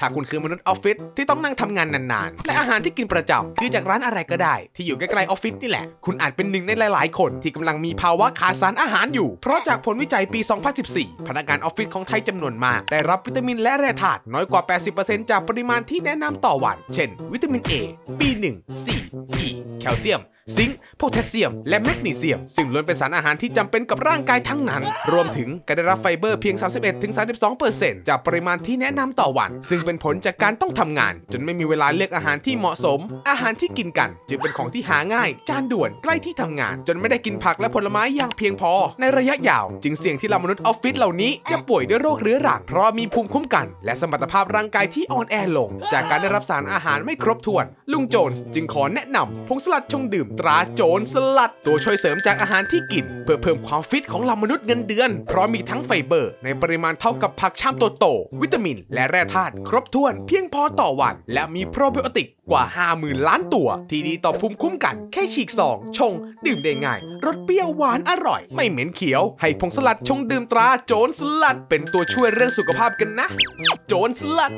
ถ้าคุณคือมนุษย์ออฟฟิศที่ต้องนั่งทำงานนานๆ และอาหารที่กินประจำคือจากร้านอะไรก็ได้ ที่อยู่ใกล้ๆออฟฟิศนี่แหละ คุณอาจเป็นหนึ่งในหลายๆ คนที่กำลังมีภาวะขาดสารอาหารอยู่ เพราะจากผลวิจัยปี 2014 พนักงานออฟฟิศของไทยจำนวนมาก ได้รับวิตามินและแร่ธาตุน้อยกว่า 80%จากปริมาณที่แนะนำต่อวัน เช่น วิตามิน A B1 C E แคลเซียมซิงค์โพแทสเซียม และแมกนีเซียม ซึ่งล้วนเป็นสารอาหารที่จำเป็นกับร่างกายทั้งนั้น รวมถึงการได้รับไฟเบอร์เพียง 31-32%จากปริมาณที่แนะนำต่อวัน ซึ่งเป็นผลจากการต้องทำงาน จนไม่มีเวลาเลือกอาหารที่เหมาะสม อาหารที่กินกัน จึงเป็นของที่หาง่าย จานด่วนใกล้ที่ทำงาน จนไม่ได้กินผักและผลไม้อย่างเพียงพอ ในระยะยาว จึงเสี่ยงที่เรามนุษย์ออฟฟิศเหล่านี้จะป่วยด้วยโรคเรื้อรังเพราะมีภูมิคุ้มกัน และสมรรถภาพร่างกายที่อ่อนแอลง จากการได้รับสารอาหารไม่ครบถ้วน ลุงโจนส์จึงขอแนะนำผงสลัดชงดื่มตราโจนสลัด ตัวช่วยเสริมจากอาหารที่กิน เพื่อเพิ่มความฟิตของเรามนุษย์เงินเดือน เพราะมีทั้งไฟเบอร์ ในปริมาณเท่ากับผักชามโตๆวิตามิน และแร่ธาตุครบถ้วนเพียงพอต่อวัน และมีโปรไบโอติกกว่า 50,000 ล้านตัว ที่ดีต่อภูมิคุ้มกัน แค่ฉีกซอง ชง ดื่มได้ง่าย รสเปรี้ยวหวานอร่อย ไม่เหม็นเขียว ให้ผงสลัดชงดื่มตราโจนสลัด เป็นตัวช่วยเรื่องสุขภาพกันนะ โจนสลัด